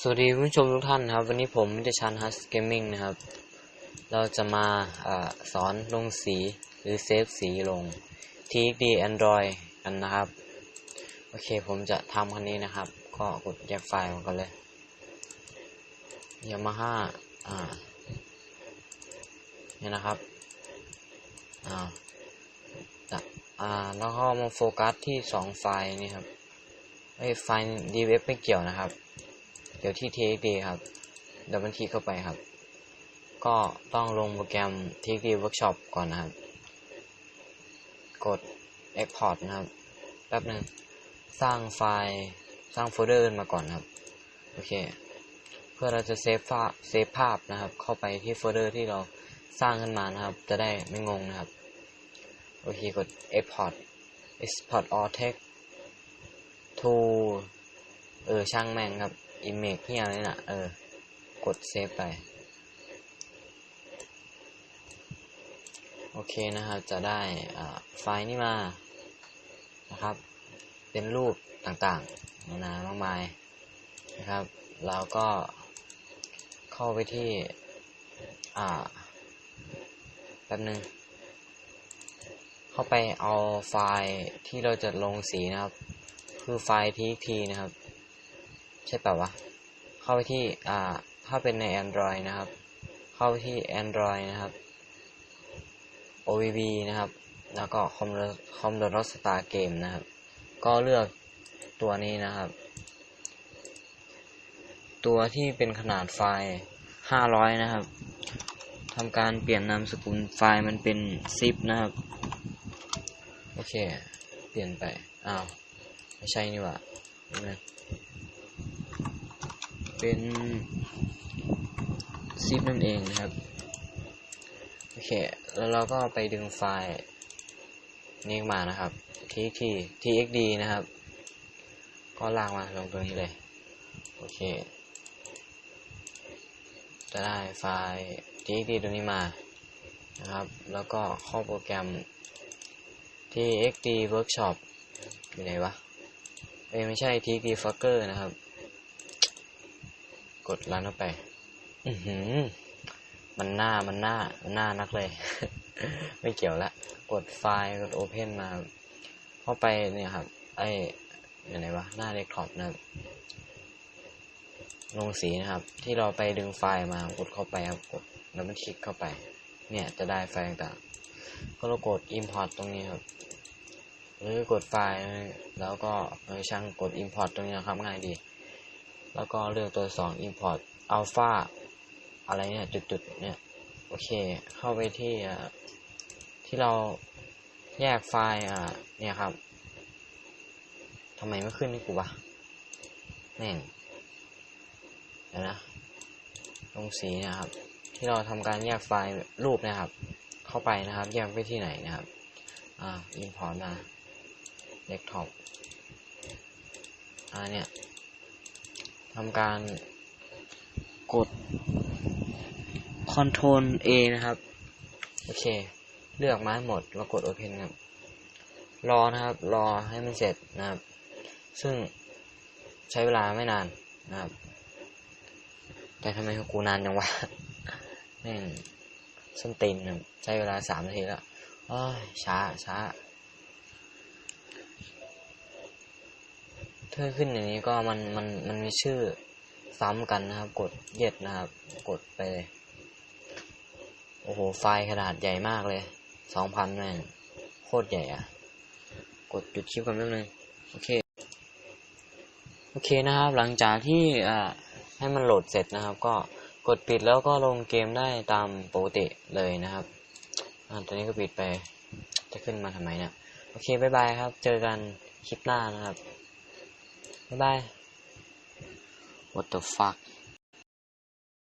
สวัสดีผู้ชมทุกท่านครับ วันนี้ผมจะชันฮัสเกมมิ่งนะครับ เราจะมาอสอนลงสีหรือเซฟสีลง TXD Android กันนะครับ โอเคผมจะทำคันนี้นะครับ ก็กดแยกไฟล์มากันเลย Yamaha อ่าเนี่ยนะครับอ่าจะอ่าแล้วก็มาโฟกัสที่สองไฟล์นี่ครับไอ้ไฟล์ DVF ไม่เกี่ยวนะครับ เดี๋ยวที่ TXD ครับ ดับเบิลคลิกเข้าไปครับ ก็ต้องลงโปรแกรม TXD Workshop ก่อนนะครับ กด Export นะครับ แป๊บหนึ่งสร้างไฟล์สร้างโฟลเดอร์มาก่อนครับ โอเค เพื่อเราจะเซฟภาพเซฟภาพนะครับ เข้าไปที่โฟลเดอร์ที่เราสร้างขึ้นมานะครับ จะได้ไม่งงนะครับ โอเค กด Export Export all text to เออช่างแม่งครับ image ที่อะไรน่ะ เออ กดเซฟไป โอเคนะครับ จะได้ไฟล์นี้มานะครับ เป็นรูปต่างๆนานามากมายนะครับแล้วก็เข้าไปที่ อ่าแป๊บนึง เข้าไปเอาไฟล์ที่เราจะลงสีนะครับ คือไฟล์ txt นะครับ ใช่ป่าวะ เข้าไปที่ อ่า ถ้าเป็นใน Android นะครับ เข้าไปที่ Android นะครับ OVB นะครับ แล้วก็ Commodore Star Game นะครับ ก็เลือกตัวนี้นะครับ ตัวที่เป็นขนาดไฟล์ 500 นะครับทำการเปลี่ยนนามสกุลไฟล์มันเป็น zip นะครับ โอเค เปลี่ยนไป อ้าว ไม่ใช่นี่หว่านะ เป็นซิปนั่นเองนะครับ โอเค แล้วเราก็ไปดึงไฟล์นี้มานะครับ txt txd นะครับ ก็ลากมาลงตรงนี้เลย โอเค จะได้ไฟล์ txd ตัวนี้มานะครับ แล้วก็เข้าโปรแกรม txd workshop อยู่ไหนวะ เอ้ไม่ใช่ txd fucker นะครับ กดรันเข้าไป อือหือ มันหน้ามันหน้ามันหน้านักเลย ไม่เกี่ยวละ กดไฟล์กด Open มา เข้าไปเนี่ยครับ ไออยู่ไหนวะหน้าเดสก์ท็อปนะครับลงสีนะครับ ที่เราไปดึงไฟล์มากดเข้าไปครับกดแล้วมันคลิกเข้าไป เนี่ยจะได้ไฟล์ต่างๆ ก็เรากด Import ตรงนี้ครับ หรือกดไฟล์แล้วก็ช่างกด Import ตรงนี้นะครับง่ายดี แล้วก็เลือกตัวสอง import alpha อะไรเนี่ยจุดๆเนี่ย โอเค เข้าไปที่ที่เราแยกไฟล์อ่าเนี่ยครับทำไมไม่ขึ้นให้กูวะแม่งเดี๋ยวนะลงสีเนะครับ ที่เราทำการแยกไฟล์รูปนะครับ เข้าไปนะครับ แยกไปที่ไหนนะครับ อ่า import มา desktop อ่าเนี่ย ทำการกด Ctrl A นะครับ โอเค เลือกมาให้หมด แล้วกด Open ครับ รอนะครับ รอให้มันเสร็จนะครับ ซึ่งใช้เวลาไม่นานนะครับ แต่ทำไมของกูนานจังวะแม่งส้นตีนนะครับใช้เวลาสามนาทีแล้วโอ้ยช้าช้า ถ้าขึ้นอย่างนี้ก็มันมันมันมีชื่อซ้ำกันนะครับ กดเย็ดนะครับ กดไปเลยโอ้โห ไฟล์ขนาดใหญ่มากเลย สองพันแม่งโคตรใหญ่อะกดหยุดคลิปกันแป๊บนึงโอเค โอเคนะครับ หลังจากที่อ่าให้มันโหลดเสร็จนะครับ ก็กดปิดแล้วก็ลงเกมได้ตามปกติเลยนะครับอ่าตอนนี้ก็ปิดไป จะขึ้นมาทำไมเนี่ย โอเค บ๊ายบายครับ เจอกันคลิปหน้านะครับ บ๊ายบาย What the fuck